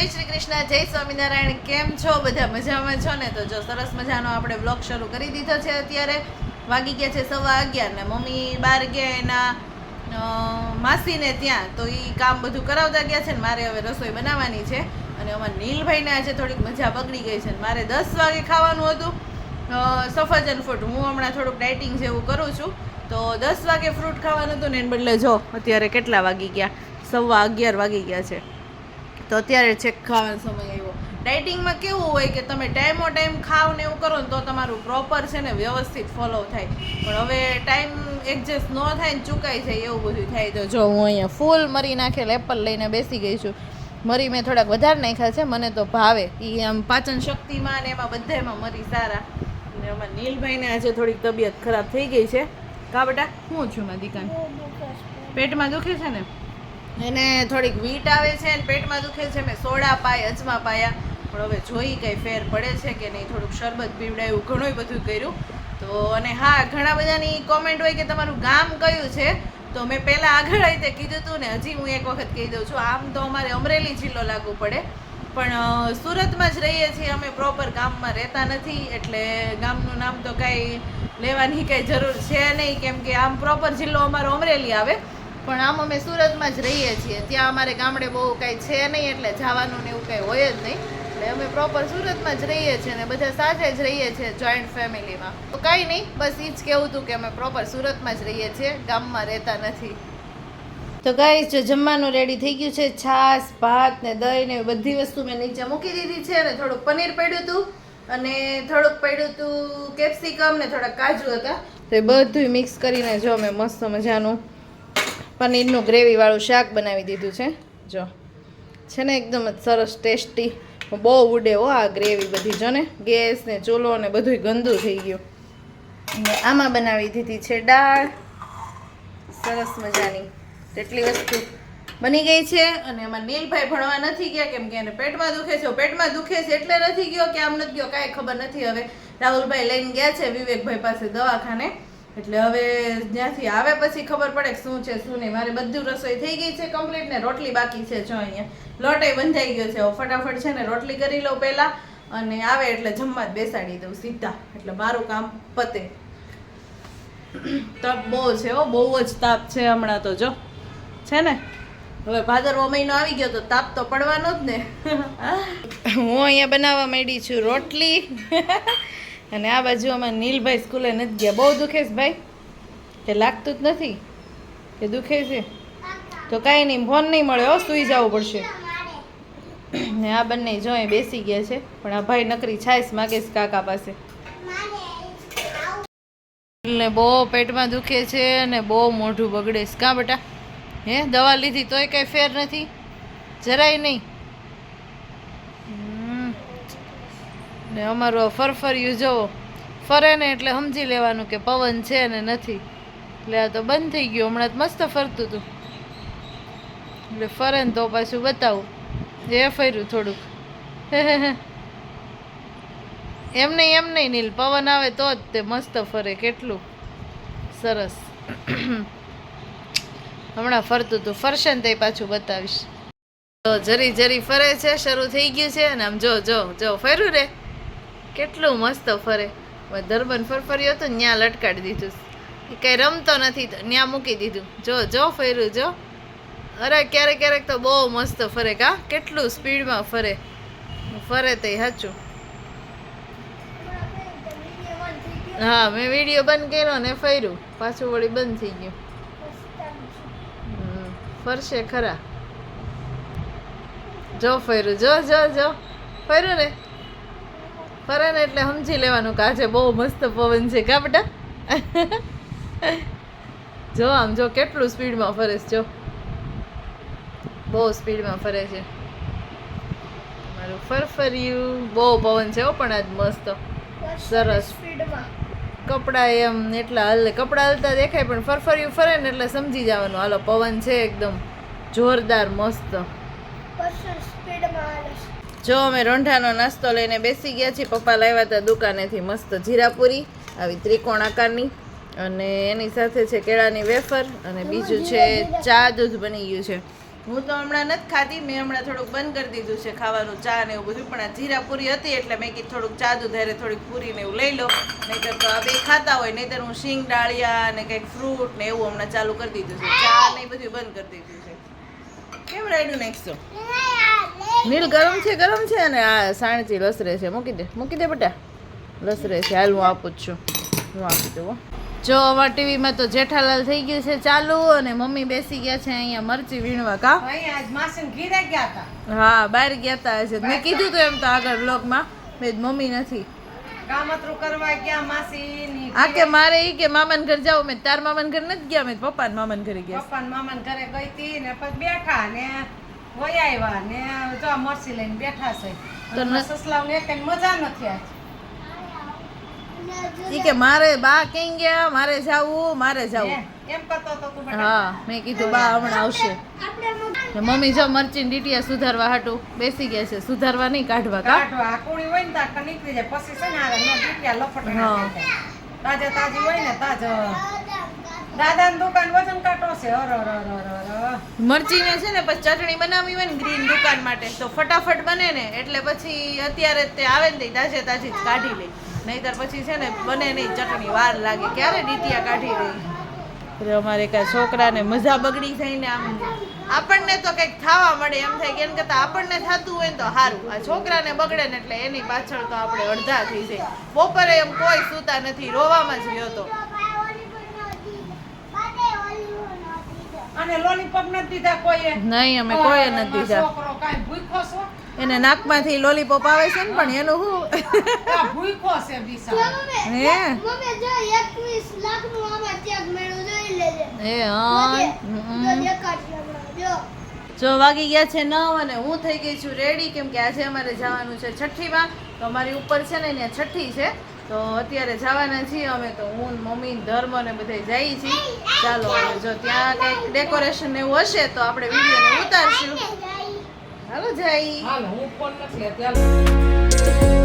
જય શ્રી કૃષ્ણ, જય સ્વામિનારાયણ, કેમ છો? બધા મજામાં છો ને? તો જો સરસ મજાનો આપણે બ્લોગ શરૂ કરી દીધો છે અત્યારે. વાગી ગયા છે સવા અગિયાર ને મમ્મી બહાર ગયા એના માસીને ત્યાં. તો એ કામ બધું કરાવતા ગયા છે ને મારે હવે રસોઈ બનાવવાની છે. અને અમારા નીલભાઈને આજે થોડીક મજા બગડી ગઈ છે ને મારે દસ વાગે ખાવાનું હતું. સફરજન ફ્રૂટ હું હમણાં થોડુંક ડાયટિંગ જેવું કરું છું. તો દસ વાગે ફ્રૂટ ખાવાનું હતું ને એને બદલે જો અત્યારે કેટલા વાગી ગયા? સવા અગિયાર વાગી ગયા છે. તો અત્યારે છેક ખાવાનો સમય આવ્યો. ડાયટિંગમાં કેવું હોય કે તમે ટાઈમો ટાઈમ ખાવ ને એવું કરો ને તો તમારું પ્રોપર છે ને વ્યવસ્થિત ફોલો થાય. પણ હવે ટાઈમ એડજસ્ટ ન થાય ને ચૂકાઈ જાય એવું બધું થાય. તો જો હું અહીંયા ફૂલ મરી નાખેલ એપલ લઈને બેસી ગઈ છું. મરી મેં થોડાક વધારે નાખ્યા છે મને તો ભાવે. એ આમ પાચન શક્તિમાં ને એમાં બધામાં મરી સારા. અને અમારા નીલભાઈને આજે થોડીક તબિયત ખરાબ થઈ ગઈ છે. કા બેટા? હું છું મારી દીકાન પેટમાં દુખે છે ને? એને થોડીક વીટ આવે છે અને પેટમાં દુખે છે. મેં સોડા પાય, અજમા પાયા. પણ હવે જોઈ કંઈ ફેર પડે છે કે નહીં. થોડુંક શરબત પીવડાયું ઘણું બધું કર્યું. તો અને હા, ઘણા બધાની કોમેન્ટ હોય કે તમારું ગામ કયું છે? તો મેં પહેલાં આગળ રીતે કીધું હતું ને હજી હું એક વખત કહી દઉં છું, આમ તો અમારે અમરેલી જિલ્લો લાગુ પડે. પણ સુરતમાં જ રહીએ છીએ. અમે પ્રોપર ગામમાં રહેતા નથી. એટલે ગામનું નામ તો કાંઈ લેવાની કાંઈ જરૂર છે નહીં. કેમ કે આમ પ્રોપર જિલ્લો અમારો અમરેલી આવે. પણ આમ અમે સુરતમાં જ રહીએ છીએ. ત્યાં અમારે ગામડે બહુ કાંઈ છે નહીં, એટલે જવાનું ને એવું કાંઈ હોય જ નહીં. એટલે અમે પ્રોપર સુરતમાં જ રહીએ છીએ ને બધા સાથે જ રહીએ છીએ જોઈન્ટ ફેમિલીમાં તો કાંઈ નહીં, બસ એ જ કહેવું હતું કે અમે પ્રોપર સુરતમાં જ રહીએ છીએ, ગામમાં રહેતા નથી. તો ગાઈસ જો જમવાનું રેડી થઈ ગયું છે, છાશ, ભાત ને દહીં ને બધી વસ્તુ મેં નીચે મૂકી દીધી છે અને થોડુંક પનીર પડ્યું હતું અને થોડુંક પડ્યું હતું કેપ્સિકમ ને થોડા કાજુ હતા. તો એ બધું મિક્સ કરીને જો મેં મસ્ત મજાનું પનીરનું ગ્રેવીવાળું શાક બનાવી દીધું છે. જો, છે ને એકદમ જ સરસ ટેસ્ટી, બહુ ઉડે હો આ ગ્રેવી બધી. જો ને, ગેસ ને ચૂલો ને બધું ગંદુ થઈ ગયું. અને આમાં બનાવી દીધી છે દાળ. સરસ મજાની. તેટલી વસ્તુ બની ગઈ છે અને એમાં નીલભાઈ ભણવા નથી ગયા, કેમ કે એને પેટમાં દુખે છે. પેટમાં દુખે છે એટલે નથી ગયો કે આમ નથી ગયો, કાંઈ ખબર નથી હવે. રાહુલભાઈ લઈને ગયા છે વિવેકભાઈ પાસે દવાખાને. એટલે હવે જ્યાંથી આવે પછી ખબર પડે કે શું છે, શું નહીં. મારે બધું રસોઈ થઈ ગઈ છે કમ્પ્લીટ ને રોટલી બાકી છે જો અહીંયા. લોટે બંધાઈ ગયો છે. ફટાફટ છે ને રોટલી કરી લઉં પહેલાં અને આવે એટલે જમવા જ બેસાડી દઉં સીધા. એટલે મારું કામ પતે. તપ બહુ છે હો, બહુ જ તાપ છે હમણાં તો જો. છે ને? હવે ભાદરવો મહિનો આવી ગયો તો તાપ તો પડવાનો જ ને. હું અહીંયા બનાવવા માંડી છું રોટલી. અને આ બાજુ અમારા નીલભાઈ સ્કૂલે નથી ગયા. બહુ દુખે છે ભાઈ? કે લાગતું જ નથી? કે દુખે છે? તો કાંઈ નહીં, ફોન નહીં મળે, હો, સૂઈ જવું પડશે. ને આ બંને જો બેસી ગયા છે, પણ આ ભાઈ નકરી છાઈસ માગે કાકા પાસે. એટલે બહુ પેટમાં દુખે છે અને બહુ મોઢું બગડે છે. કાં બેટા? હે, દવા લીધી તોય કાંઈ ફેર નથી? જરાય નહીં. ને અમારું આ ફરફરિયું જોવો ફરે ને એટલે સમજી લેવાનું કે પવન છે ને નથી. એટલે આ તો બંધ થઈ ગયું, હમણાં તો મસ્ત ફરતું હતું. એટલે ફરે ને તો પાછું બતાવું. એ ફર્યું થોડુંક. એમ નહીં એમ નહીં નીલ, પવન આવે તો જ તે મસ્ત ફરે, કેટલું સરસ. હમણાં ફરતું હતું ફરશે ને તે પાછું બતાવીશ. તો જરી જરી ફરે છે, શરૂ થઈ ગયું છે, અને આમ જો જો જો, ફર્યું રે. કેટલું મસ્ત ફરે. ધર્મન ફરફર્યો હતો ત્યાં લટકાડી દીધું. એ કઈ રમતો નથી તો ત્યાં મૂકી દીધું. જો જો ફર્યું, જો. અરે, ક્યારેક ક્યારેક તો બહુ મસ્ત ફરે કા? કેટલું સ્પીડમાં ફરે. ફરે તે સાચું. હા, મેં વીડિયો બંધ કર્યો ને ફર્યું. પાછું વળી બંધ થઈ ગયું. ફરશે ખરા. જો ફર્યું, જો જો જો. ફર્યું ને? ફરે ને એટલે સમજી લેવાનું કે આજે બહુ મસ્ત પવન છે. કા બેટા? જો આમ જો કેટલું સ્પીડમાં ફરે છે, જો. બહુ સ્પીડમાં ફરે છે. મારું ફરફર્યું. બહુ પવન છે હો, પણ આજ મસ્ત. સરસ. કપડાં એમ એટલા હલે. કપડાં હલતા દેખાય, પણ ફરફર્યું ફરે ને એટલે સમજી જવાનું. હાલો, પવન છે એકદમ જોરદાર, મસ્ત. જો અમે રોંઢાનો નાસ્તો લઈને બેસી ગયા છીએ, પપ્પા લાવ્યા હતા દુકાનેથી મસ્ત જીરાપુરી, આવી ત્રિકોણ આકારની અને એની સાથે છે કેળાની વેફર અને બીજું છે ચા દૂધ બની ગયું છે. હું તો હમણાં નથી ખાધી, મેં હમણાં થોડુંક બંધ કરી દીધું છે ખાવાનું, ચા ને એવું બધું, પણ આ જીરાપુરી હતી એટલે મેં કીધું થોડુંક ચાદુ ધારે થોડીક પૂરી ને એવું લઈ લો નહીતર તો આ બે ખાતા હોય, નહીંતર હું શીંગ, ડાળિયા ને કંઈક ફ્રૂટ ને એવું હમણાં ચાલુ કરી દીધું છે. ચા ને બધું બંધ કરી દીધું છે. કેમ રાયડું નાખશો નીલ ગરમ છે ગરમ છે અને આ સાણચી લસરે છે. મૂકી દે મૂકી દે બટા. લસરે છે. હાલ હું આપું જ છું. હું આપી દઉં. જો અમારા ટીવીમાં તો જેઠાલાલ થઈ ગયું છે ચાલુ અને મમ્મી બેસી ગયા છે અહીંયા મરચી વીણવા કા? આજ હા બહાર ગયા હતા હશે મેં કીધું હતું એમ તો આગળ બ્લોગમાં મેં મમ્મી નથી. આ કે મારે ઈ કે મામાન ઘર જાવ મેં તાર મામાન ઘર નથી ગયા મેં પપ્પા મામાન ઘરે ગયા પપ્પા મામા ઘરે ગઈ હતી ને પછી બેઠા ને વહી આવ્યા ને જો મરસી લઈને બેઠા છે. તો ન- સસલા મજા નથી આજ ઈ કે મારે બા ક્યાં ગયા? મારે જાવું મારે જાવું. એમ કરતો તો તું હા મેં કીધું બા હમણાં આવશે. મમ્મી જો મરચી ડીટીયા સુધારવા હાટું બેસી ગયા છે. સુધારવા નહીં કાઢવા કાઢવા. કુણી હોય ને તાર નીકળી જાય. પછી છે ને ડીપિયા લફટ. તાજે તાજી હોય ને તાજ દાદાની દુકાન વજન કાટો છે. અર મરચીને છે ને પછી ચટણી બનાવી હોય ને ગ્રીન દુકાન માટે, તો ફટાફટ બને ને, એટલે પછી અત્યારે તે આવે ને તાજે તાજી જ કાઢી લે. નહીતર પછી છે ને બને નહીં, ચટણી વાર લાગે. ક્યારે ડીટીયા કાઢી રહી અમારે કાંઈ છોકરાને મજા બગડી થઈને આમ. આપણને તો કંઈક થવા મળે, એમ થાય કે એમ કરતાં આપણને થતું હોય ને તો સારું. આ છોકરાને બગડે ને એટલે એની પાછળ તો આપણે અડધા થઈ જાય. બપોરે એમ કોઈ સૂતા નથી, રોવામાં જ ગયો તો. અને લોલીપોપ નથી દીધા કોઈએ. નહીં અમે કોઈએ નથી દીધા. છોકરો કાઈ ભૂખ્યો છો? એને નાકમાંથી લોલીપોપ આવે છે ને પણ એનું હું આ ભૂખ્યો છે બિચારો. હે? મમ્મી જો 21 લાખનું આમાં ચેક મેળો જોઈ લેજે. એ હા. જો વાગી ગયા છે નવ અને હું થઈ ગઈ છું રેડી કેમ કે આજે અમારે જવાનું છે છઠ્ઠીમાં. તો અમારી ઉપર છે ને ત્યાં છઠ્ઠી છે. તો અત્યારે જવાના છીએ અમે તો હું, મમ્મી ધર્મ ને બધે જઈએ છીએ ચાલો હવે જો ત્યાં કંઈક ડેકોરેશન એવું હશે તો આપણે વિડીયોને ઉતારશું હાલો જઈ હાલ, હું પણ નથી હાલ.